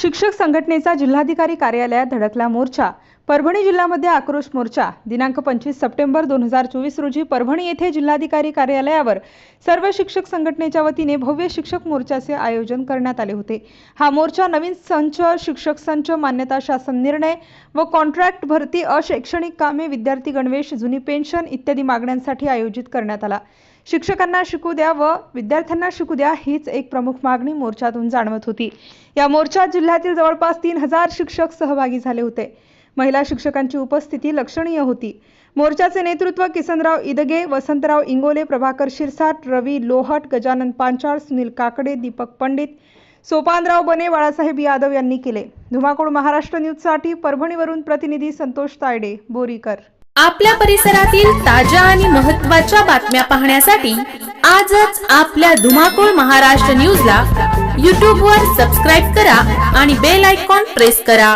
शिक्षक संघटनेचा जिल्हाधिकारी कार्यालयात धडकला मोर्चा. परभणी जिल्ह्यामध्ये आक्रोश मोर्चा. दिनांक पंचवीस सप्टेंबर दोन हजार चोवीस रोजी परभणी येथे जिल्हाधिकारी कार्यालयावर सर्व शिक्षक संघटनेच्या वतीने भव्य शिक्षक मोर्चाचे आयोजन करण्यात आले होते. हा मोर्चा नवीन संच शिक्षक संच मान्यता शासन निर्णय व कॉन्ट्रॅक्ट भरती अशैक्षणिक कामे विद्यार्थी गणवेश जुनी पेन्शन इत्यादी मागण्यांसाठी आयोजित करण्यात आला. शिक्षकांना शिकू द्या व विद्यार्थ्यांना शिकू द्या हीच एक प्रमुख मागणी मोर्चातून जाणवत होती. या मोर्चात जिल्ह्यातील जवळपास तीन हजार शिक्षक सहभागी झाले होते. महिला शिक्षकांची उपस्थिती लक्षणीय होती. मोर्चाचे नेतृत्व किसनराव इदगे वसंतराव इंगोले प्रभाकर शिरसाट रवी लोहट गजानन पांचाळ सुनील काकडे दीपक पंडित सोपानराव बने बाळासाहेब यादव यांनी केले. धुमाकूळ महाराष्ट्र न्यूजसाठी परभणीवरून प्रतिनिधी संतोष तायडे बोरीकर. आपल्या परिसरातील ताज्या आणि महत्त्वाच्या बातम्या पाहण्यासाठी आजच आपल्या धुमाकूळ महाराष्ट्र न्यूजला यूट्यूबवर सबस्क्राईब करा आणि बेल आयकॉन प्रेस करा.